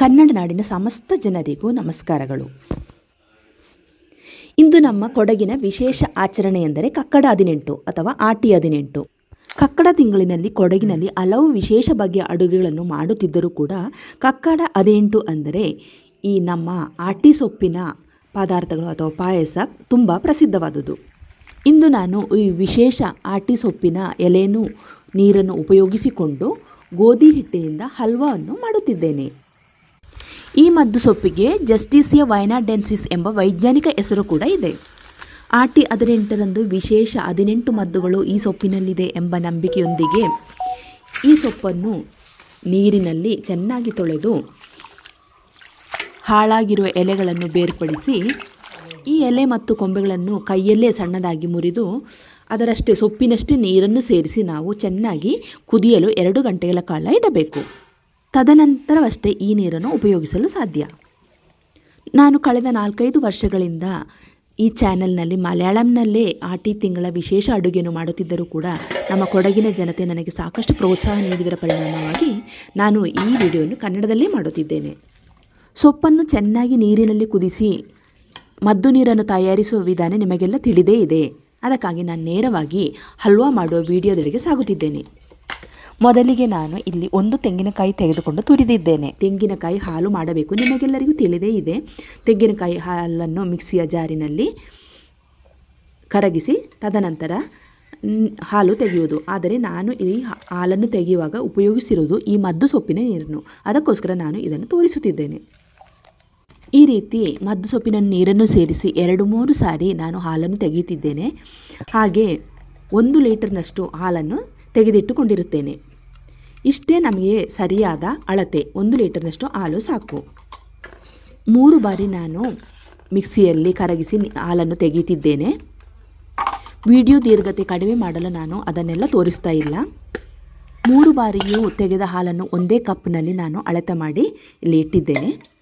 ಕನ್ನಡ ನಾಡಿನ ಸಮಸ್ತ ಜನರಿಗೂ ನಮಸ್ಕಾರಗಳು. ಇಂದು ನಮ್ಮ ಕೊಡಗಿನ ವಿಶೇಷ ಆಚರಣೆ ಎಂದರೆ ಕಕ್ಕಡ ಹದಿನೆಂಟು ಅಥವಾ ಆಟಿ ಹದಿನೆಂಟು. ಕಕ್ಕಡ ತಿಂಗಳಿನಲ್ಲಿ ಕೊಡಗಿನಲ್ಲಿ ಹಲವು ವಿಶೇಷ ಬಗೆಯ ಅಡುಗೆಗಳನ್ನು ಮಾಡುತ್ತಿದ್ದರೂ ಕೂಡ ಕಕ್ಕಡ ಹದಿನೆಂಟು ಅಂದರೆ ಈ ನಮ್ಮ ಆಟಿ ಸೊಪ್ಪಿನ ಪದಾರ್ಥಗಳು ಅಥವಾ ಪಾಯಸ ತುಂಬ ಪ್ರಸಿದ್ಧವಾದುದು ಇಂದು ನಾನು ಈ ವಿಶೇಷ ಆಟಿ ಸೊಪ್ಪಿನ ಎಲೆಯನ್ನು ನೀರನ್ನು ಉಪಯೋಗಿಸಿಕೊಂಡು ಗೋಧಿ ಹಿಟ್ಟಿನಿಂದ ಹಲ್ವಾವನ್ನು ಮಾಡುತ್ತಿದ್ದೇನೆ. ಈ ಮದ್ದು ಸೊಪ್ಪಿಗೆ ಜಸ್ಟಿಸಿಯಾ ವೈನಾಡೆನ್ಸಿಸ್ ಎಂಬ ವೈಜ್ಞಾನಿಕ ಹೆಸರು ಕೂಡ ಇದೆ. ಆಟಿ ಹದಿನೆಂಟರಂದು ವಿಶೇಷ ಹದಿನೆಂಟು ಮದ್ದುಗಳು ಈ ಸೊಪ್ಪಿನಲ್ಲಿದೆ ಎಂಬ ನಂಬಿಕೆಯೊಂದಿಗೆ ಈ ಸೊಪ್ಪನ್ನು ನೀರಿನಲ್ಲಿ ಚೆನ್ನಾಗಿ ತೊಳೆದು ಹಾಳಾಗಿರುವ ಎಲೆಗಳನ್ನು ಬೇರ್ಪಡಿಸಿ ಈ ಎಲೆ ಮತ್ತು ಕೊಂಬೆಗಳನ್ನು ಕೈಯಲ್ಲೇ ಸಣ್ಣದಾಗಿ ಮುರಿದು ಅದರಷ್ಟೇ ಸೊಪ್ಪಿನಷ್ಟೇ ನೀರನ್ನು ಸೇರಿಸಿ ನಾವು ಚೆನ್ನಾಗಿ ಕುದಿಯಲು ಎರಡು ಗಂಟೆಗಳ ಕಾಲ ಇಡಬೇಕು. ತದನಂತರವಷ್ಟೇ ಈ ನೀರನ್ನು ಉಪಯೋಗಿಸಲು ಸಾಧ್ಯ. ನಾನು ಕಳೆದ ನಾಲ್ಕೈದು ವರ್ಷಗಳಿಂದ ಈ ಚಾನೆಲ್ನಲ್ಲಿ ಮಲಯಾಳಂನಲ್ಲೇ ಆಟಿ ತಿಂಗಳ ವಿಶೇಷ ಅಡುಗೆಯನ್ನು ಮಾಡುತ್ತಿದ್ದರೂ ಕೂಡ ನಮ್ಮ ಕೊಡಗಿನ ಜನತೆ ನನಗೆ ಸಾಕಷ್ಟು ಪ್ರೋತ್ಸಾಹ ನೀಡಿದರ ಪರಿಣಾಮವಾಗಿ ನಾನು ಈ ವಿಡಿಯೋವನ್ನು ಕನ್ನಡದಲ್ಲೇ ಮಾಡುತ್ತಿದ್ದೇನೆ. ಸೊಪ್ಪನ್ನು ಚೆನ್ನಾಗಿ ನೀರಿನಲ್ಲಿ ಕುದಿಸಿ ಮದ್ದು ನೀರನ್ನು ತಯಾರಿಸುವ ವಿಧಾನ ನಿಮಗೆಲ್ಲ ತಿಳಿದೇ ಇದೆ. ಅದಕ್ಕಾಗಿ ನಾನು ನೇರವಾಗಿ ಹಲ್ವಾ ಮಾಡುವ ವಿಡಿಯೋದೊಳಗೆ ಸಾಗುತ್ತಿದ್ದೇನೆ. ಮೊದಲಿಗೆ ನಾನು ಇಲ್ಲಿ ಒಂದು ತೆಂಗಿನಕಾಯಿ ತೆಗೆದುಕೊಂಡು ತುರಿದಿದ್ದೇನೆ. ತೆಂಗಿನಕಾಯಿ ಹಾಲು ಮಾಡಬೇಕು ನಿಮಗೆಲ್ಲರಿಗೂ ತಿಳಿದೇ ಇದೆ. ತೆಂಗಿನಕಾಯಿ ಹಾಲನ್ನು ಮಿಕ್ಸಿಯ ಜಾರಿನಲ್ಲಿ ಕರಗಿಸಿ ತದನಂತರ ಹಾಲು ತೆಗೆಯುವುದು. ಆದರೆ ನಾನು ಈ ಹಾಲನ್ನು ತೆಗೆಯುವಾಗ ಉಪಯೋಗಿಸಿರುವುದು ಈ ಮದ್ದು ಸೊಪ್ಪಿನ ನೀರನ್ನು. ಅದಕ್ಕೋಸ್ಕರ ನಾನು ಇದನ್ನು ತೋರಿಸುತ್ತಿದ್ದೇನೆ. ಈ ರೀತಿ ಮದ್ದು ಸೊಪ್ಪಿನ ನೀರನ್ನು ಸೇರಿಸಿ ಎರಡು ಮೂರು ಸಾರಿ ನಾನು ಹಾಲನ್ನು ತೆಗೆಯುತ್ತಿದ್ದೇನೆ. ಹಾಗೆ ಒಂದು ಲೀಟರ್ನಷ್ಟು ಹಾಲನ್ನು ತೆಗೆದಿಟ್ಟುಕೊಂಡಿರುತ್ತೇನೆ. ಇಷ್ಟೇ ನಮಗೆ ಸರಿಯಾದ ಅಳತೆ, ಒಂದು ಲೀಟರ್ನಷ್ಟು ಹಾಲು ಸಾಕು. ಮೂರು ಬಾರಿ ನಾನು ಮಿಕ್ಸಿಯಲ್ಲಿ ಕರಗಿಸಿ ಹಾಲನ್ನು ತೆಗೆಯುತ್ತಿದ್ದೇನೆ. ವಿಡಿಯೋ ದೀರ್ಘತೆ ಕಡಿಮೆ ಮಾಡಲು ನಾನು ಅದನ್ನೆಲ್ಲ ತೋರಿಸ್ತಾ ಇಲ್ಲ. ಮೂರು ಬಾರಿಯೂ ತೆಗೆದ ಹಾಲನ್ನು ಒಂದೇ ಕಪ್ನಲ್ಲಿ ನಾನು ಅಳತೆ ಮಾಡಿ ಇಲ್ಲಿ ಇಟ್ಟಿದ್ದೇನೆ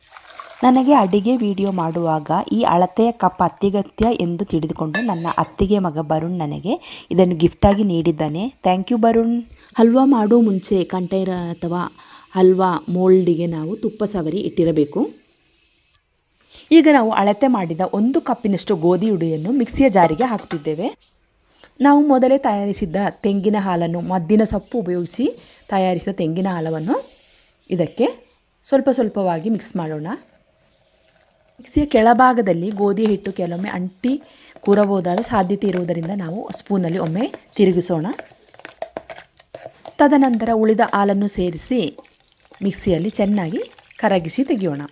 ನನಗೆ ಅಡಿಗೆ ವಿಡಿಯೋ ಮಾಡುವಾಗ ಈ ಅಳತೆಯ ಕಪ್ ಅತ್ಯಗತ್ಯ ಎಂದು ತಿಳಿದುಕೊಂಡು ನನ್ನ ಅತ್ತಿಗೆ ಮಗ ಬರುಣ್ ನನಗೆ ಇದನ್ನು ಗಿಫ್ಟಾಗಿ ನೀಡಿದ್ದಾನೆ. Thank you Barun. ಹಲ್ವಾ ಮಾಡುವ ಮುಂಚೆ ಕಂಟೈನರ್ ಅಥವಾ ಹಲ್ವಾ ಮೋಲ್ಡಿಗೆ ನಾವು ತುಪ್ಪ ಸವರಿ ಇಟ್ಟಿರಬೇಕು. ಈಗ ನಾವು ಅಳತೆ ಮಾಡಿದ ಒಂದು ಕಪ್ಪಿನಷ್ಟು ಗೋಧಿ ಉಡಿಯನ್ನು ಮಿಕ್ಸಿಯ ಜಾರಿಗೆ ಹಾಕ್ತಿದ್ದೇವೆ. ನಾವು ಮೊದಲೇ ತಯಾರಿಸಿದ್ದ ತೆಂಗಿನ ಹಾಲನ್ನು ಮದ್ದಿನ ಸೊಪ್ಪು ಉಪಯೋಗಿಸಿ ತಯಾರಿಸಿದ ತೆಂಗಿನ ಹಾಲವನ್ನು ಇದಕ್ಕೆ ಸ್ವಲ್ಪ ಸ್ವಲ್ಪವಾಗಿ ಮಿಕ್ಸ್ ಮಾಡೋಣ. ಮಿಕ್ಸಿಯ ಕೆಳಭಾಗದಲ್ಲಿ ಗೋಧಿ ಹಿಟ್ಟು ಕೆಲವೊಮ್ಮೆ ಅಂಟಿ ಕೂರಬಹುದಾದ ಸಾಧ್ಯತೆ ಇರುವುದರಿಂದ ನಾವು ಸ್ಪೂನಲ್ಲಿ ಒಮ್ಮೆ ತಿರುಗಿಸೋಣ. ತದನಂತರ ಉಳಿದ ಹಾಲನ್ನು ಸೇರಿಸಿ ಮಿಕ್ಸಿಯಲ್ಲಿ ಚೆನ್ನಾಗಿ ಕರಗಿಸಿ ತೆಗೆಯೋಣ.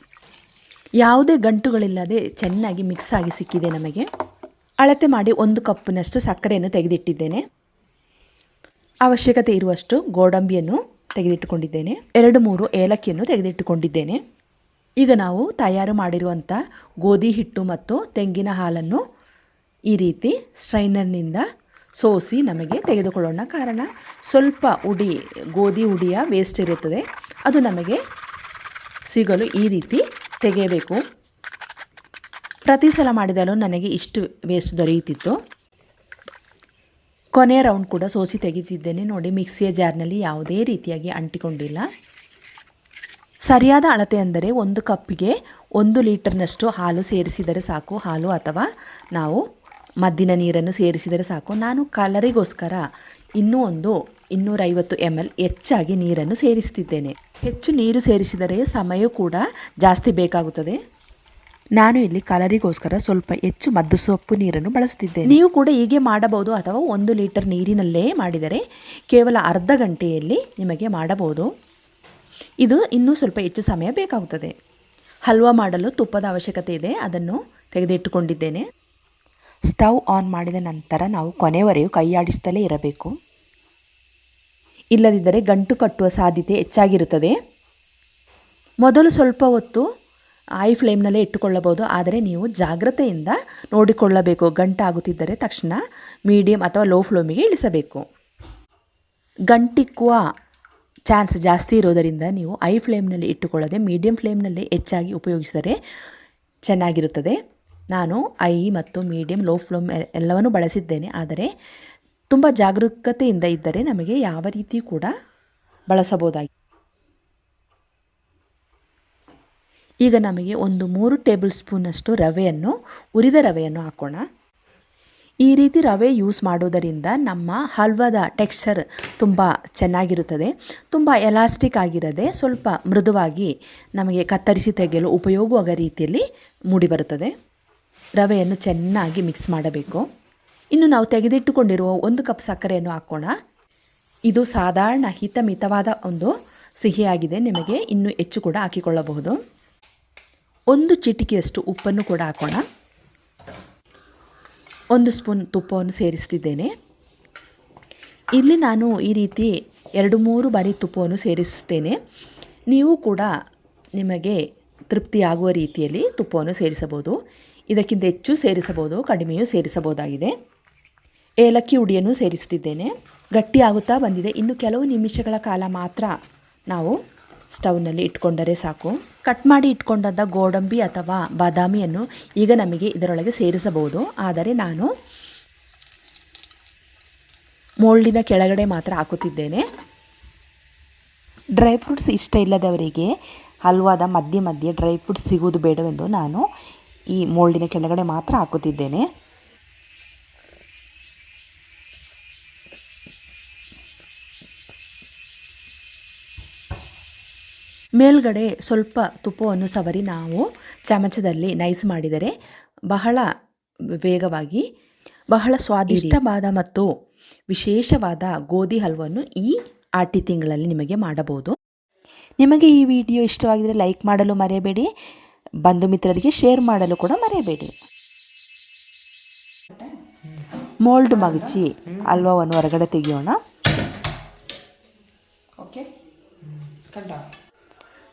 ಯಾವುದೇ ಗಂಟುಗಳಿಲ್ಲದೆ ಚೆನ್ನಾಗಿ ಮಿಕ್ಸ್ ಆಗಿ ಸಿಕ್ಕಿದೆ ನಮಗೆ. ಅಳತೆ ಮಾಡಿ ಒಂದು ಕಪ್ಪಿನಷ್ಟು ಸಕ್ಕರೆಯನ್ನು ತೆಗೆದಿಟ್ಟಿದ್ದೇನೆ. ಅವಶ್ಯಕತೆ ಇರುವಷ್ಟು ಗೋಡಂಬಿಯನ್ನು ತೆಗೆದಿಟ್ಟುಕೊಂಡಿದ್ದೇನೆ. ಎರಡು ಮೂರು ಏಲಕ್ಕಿಯನ್ನು ತೆಗೆದಿಟ್ಟುಕೊಂಡಿದ್ದೇನೆ. ಈಗ ನಾವು ತಯಾರು ಮಾಡಿರುವಂಥ ಗೋಧಿ ಹಿಟ್ಟು ಮತ್ತು ತೆಂಗಿನ ಹಾಲನ್ನು ಈ ರೀತಿ ಸ್ಟ್ರೈನರ್ನಿಂದ ಸೋಸಿ ನಮಗೆ ತೆಗೆದುಕೊಳ್ಳೋಣ. ಕಾರಣ ಸ್ವಲ್ಪ ಉಡಿ, ಗೋಧಿ ಉಡಿಯ ವೇಸ್ಟ್ ಇರುತ್ತದೆ. ಅದು ನಮಗೆ ಸಿಗಲು ಈ ರೀತಿ ತೆಗೆಯಬೇಕು. ಪ್ರತಿ ಸಲ ಮಾಡಿದಲು ನನಗೆ ಇಷ್ಟು ವೇಸ್ಟ್ ದೊರೆಯುತ್ತಿತ್ತು. ಕೊನೆಯ ರೌಂಡ್ ಕೂಡ ಸೋಸಿ ತೆಗೆದಿದ್ದೇನೆ. ನೋಡಿ, ಮಿಕ್ಸಿಯ ಜಾರ್ನಲ್ಲಿ ಯಾವುದೇ ರೀತಿಯಾಗಿ ಅಂಟಿಕೊಂಡಿಲ್ಲ. ಸರಿಯಾದ ಅಳತೆ ಅಂದರೆ ಒಂದು ಕಪ್ಪಿಗೆ ಒಂದು ಲೀಟರ್ನಷ್ಟು ಹಾಲು ಸೇರಿಸಿದರೆ ಸಾಕು. ಹಾಲು ಅಥವಾ ನಾವು ಮದ್ದಿನ ನೀರನ್ನು ಸೇರಿಸಿದರೆ ಸಾಕು. ನಾನು ಕಲರಿಗೋಸ್ಕರ ಇನ್ನೂ ಒಂದು ಇನ್ನೂರೈವತ್ತು ಎಂ ಎಲ್ ಹೆಚ್ಚಾಗಿ ನೀರನ್ನು ಸೇರಿಸುತ್ತಿದ್ದೇನೆ. ಹೆಚ್ಚು ನೀರು ಸೇರಿಸಿದರೆ ಸಮಯ ಕೂಡ ಜಾಸ್ತಿ ಬೇಕಾಗುತ್ತದೆ. ನಾನು ಇಲ್ಲಿ ಕಲರಿಗೋಸ್ಕರ ಸ್ವಲ್ಪ ಹೆಚ್ಚು ಮದ್ದು ಸೊಪ್ಪು ನೀರನ್ನು ಬಳಸುತ್ತಿದ್ದೇನೆ. ನೀವು ಕೂಡ ಹೀಗೆ ಮಾಡಬಹುದು ಅಥವಾ ಒಂದು ಲೀಟರ್ ನೀರಿನಲ್ಲೇ ಮಾಡಿದರೆ ಕೇವಲ ಅರ್ಧ ಗಂಟೆಯಲ್ಲಿ ನಿಮಗೆ ಮಾಡಬಹುದು. ಇದು ಇನ್ನೂ ಸ್ವಲ್ಪ ಹೆಚ್ಚು ಸಮಯ ಬೇಕಾಗುತ್ತದೆ. ಹಲ್ವಾ ಮಾಡಲು ತುಪ್ಪದ ಅವಶ್ಯಕತೆ ಇದೆ, ಅದನ್ನು ತೆಗೆದಿಟ್ಟುಕೊಂಡಿದ್ದೇನೆ. ಸ್ಟವ್ ಆನ್ ಮಾಡಿದ ನಂತರ ನಾವು ಕೊನೆವರೆಗೂ ಕೈಯಾಡಿಸುತ್ತಲೇ ಇರಬೇಕು. ಇಲ್ಲದಿದ್ದರೆ ಗಂಟು ಕಟ್ಟುವ ಸಾಧ್ಯತೆ ಹೆಚ್ಚಾಗಿರುತ್ತದೆ. ಮೊದಲು ಸ್ವಲ್ಪ ಹೊತ್ತು ಐ ಫ್ಲೇಮ್ನಲ್ಲೇ ಇಟ್ಟುಕೊಳ್ಳಬಹುದು, ಆದರೆ ನೀವು ಜಾಗ್ರತೆಯಿಂದ ನೋಡಿಕೊಳ್ಳಬೇಕು. ಗಂಟಾಗುತ್ತಿದ್ದರೆ ತಕ್ಷಣ ಮೀಡಿಯಂ ಅಥವಾ ಲೋ ಫ್ಲೇಮಿಗೆ ಇಳಿಸಬೇಕು. ಗಂಟಿಕ್ಕುವ ಚಾನ್ಸ್ ಜಾಸ್ತಿ ಇರೋದರಿಂದ ನೀವು ಐ ಫ್ಲೇಮ್ನಲ್ಲಿ ಇಟ್ಟುಕೊಳ್ಳದೆ ಮೀಡಿಯಂ ಫ್ಲೇಮ್ನಲ್ಲಿ ಹೆಚ್ಚಾಗಿ ಉಪಯೋಗಿಸಿದರೆ ಚೆನ್ನಾಗಿರುತ್ತದೆ. ನಾನು ಐ ಮತ್ತು ಮೀಡಿಯಂ, ಲೋ ಫ್ಲೇಮ್ ಎಲ್ಲವನ್ನು ಬಳಸಿದ್ದೇನೆ. ಆದರೆ ತುಂಬ ಜಾಗರೂಕತೆಯಿಂದ ಇದ್ದರೆ ನಮಗೆ ಯಾವ ರೀತಿ ಕೂಡ ಬಳಸಬಹುದಾಗಿ ಈಗ ನಮಗೆ ಒಂದು ಮೂರು ಟೇಬಲ್ ಸ್ಪೂನಷ್ಟು ರವೆಯನ್ನು ಉರಿದ ರವೆಯನ್ನು ಹಾಕೋಣ. ಈ ರೀತಿ ರವೆ ಯೂಸ್ ಮಾಡೋದರಿಂದ ನಮ್ಮ ಹಲ್ವದ ಟೆಕ್ಸ್ಚರ್ ತುಂಬ ಚೆನ್ನಾಗಿರುತ್ತದೆ, ತುಂಬ ಎಲಾಸ್ಟಿಕ್ ಆಗಿರದೆ ಸ್ವಲ್ಪ ಮೃದುವಾಗಿ ನಮಗೆ ಕತ್ತರಿಸಿ ತೆಗೆಯಲು ಉಪಯೋಗವಾಗ ರೀತಿಯಲ್ಲಿ ಮೂಡಿಬರುತ್ತದೆ ರವೆಯನ್ನು ಚೆನ್ನಾಗಿ ಮಿಕ್ಸ್ ಮಾಡಬೇಕು. ಇನ್ನು ನಾವು ತೆಗೆದಿಟ್ಟುಕೊಂಡಿರುವ ಒಂದು ಕಪ್ ಸಕ್ಕರೆಯನ್ನು ಹಾಕೋಣ. ಇದು ಸಾಧಾರಣ ಹಿತಮಿತವಾದ ಒಂದು ಸಿಹಿಯಾಗಿದೆ, ನಿಮಗೆ ಇನ್ನೂ ಹೆಚ್ಚು ಕೂಡ ಹಾಕಿಕೊಳ್ಳಬಹುದು. ಒಂದು ಚಿಟಿಕೆಯಷ್ಟು ಉಪ್ಪನ್ನು ಕೂಡ ಹಾಕೋಣ. ಒಂದು ಸ್ಪೂನ್ ತುಪ್ಪವನ್ನು ಸೇರಿಸುತ್ತಿದ್ದೇನೆ ಇಲ್ಲಿ ನಾನು ಈ ರೀತಿ ಎರಡು ಮೂರು ಬಾರಿ ತುಪ್ಪವನ್ನು ಸೇರಿಸುತ್ತೇನೆ. ನೀವು ಕೂಡ ನಿಮಗೆ ತೃಪ್ತಿಯಾಗುವ ರೀತಿಯಲ್ಲಿ ತುಪ್ಪವನ್ನು ಸೇರಿಸಬಹುದು. ಇದಕ್ಕಿಂತ ಹೆಚ್ಚು ಸೇರಿಸಬಹುದು, ಕಡಿಮೆಯೂ ಸೇರಿಸಬಹುದಾಗಿದೆ. ಏಲಕ್ಕಿ ಉಡಿಯನ್ನು ಸೇರಿಸುತ್ತಿದ್ದೇನೆ. ಗಟ್ಟಿಯಾಗುತ್ತಾ ಬಂದಿದೆ. ಇನ್ನು ಕೆಲವು ನಿಮಿಷಗಳ ಕಾಲ ಮಾತ್ರ ನಾವು ಸ್ಟವ್ನಲ್ಲಿ ಇಟ್ಕೊಂಡರೆ ಸಾಕು. ಕಟ್ ಮಾಡಿ ಇಟ್ಕೊಂಡಂಥ ಗೋಡಂಬಿ ಅಥವಾ ಬಾದಾಮಿಯನ್ನು ಈಗ ನಮಗೆ ಇದರೊಳಗೆ ಸೇರಿಸಬಹುದು. ಆದರೆ ನಾನು ಮೋಲ್ಡಿನ ಕೆಳಗಡೆ ಮಾತ್ರ ಹಾಕುತ್ತಿದ್ದೇನೆ. ಡ್ರೈ ಫ್ರೂಟ್ಸ್ ಇಷ್ಟ ಇಲ್ಲದವರಿಗೆ ಹಲ್ವಾದ ಮಧ್ಯೆ ಮಧ್ಯೆ ಡ್ರೈ ಫ್ರೂಟ್ಸ್ ಸಿಗುವುದು ಬೇಡವೆಂದು ನಾನು ಈ ಮೋಲ್ಡಿನ ಕೆಳಗಡೆ ಮಾತ್ರ ಹಾಕುತ್ತಿದ್ದೇನೆ. ಮೇಲ್ಗಡೆ ಸ್ವಲ್ಪ ತುಪ್ಪವನ್ನು ಸವರಿ ನಾವು ಚಮಚದಲ್ಲಿ ನೈಸ್ ಮಾಡಿದರೆ ಬಹಳ ವೇಗವಾಗಿ ಬಹಳ ಸ್ವಾದಿಷ್ಟವಾದ ಮತ್ತು ವಿಶೇಷವಾದ ಗೋಧಿ ಹಲ್ವನ್ನು ಈ ಆಟಿ ತಿಂಗಳಲ್ಲಿ ನಿಮಗೆ ಮಾಡಬಹುದು. ನಿಮಗೆ ಈ ವಿಡಿಯೋ ಇಷ್ಟವಾಗಿದ್ದರೆ ಲೈಕ್ ಮಾಡಲು ಮರೆಯಬೇಡಿ ಬಂಧು ಮಿತ್ರರಿಗೆ ಶೇರ್ ಮಾಡಲು ಕೂಡ ಮರೆಯಬೇಡಿ. ಮೋಲ್ಡ್ ಮಗಚಿ ಹಲ್ವವನ್ನು ಹೊರಗಡೆ ತೆಗೆಯೋಣ. ಓಕೆ. ಕಂಡ?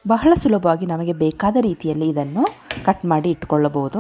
ಬಹಳ ಸುಲಭವಾಗಿ ನಮಗೆ ಬೇಕಾದ ರೀತಿಯಲ್ಲಿ ಇದನ್ನು ಕಟ್ ಮಾಡಿ ಇಟ್ಕೊಳ್ಳಬಹುದು.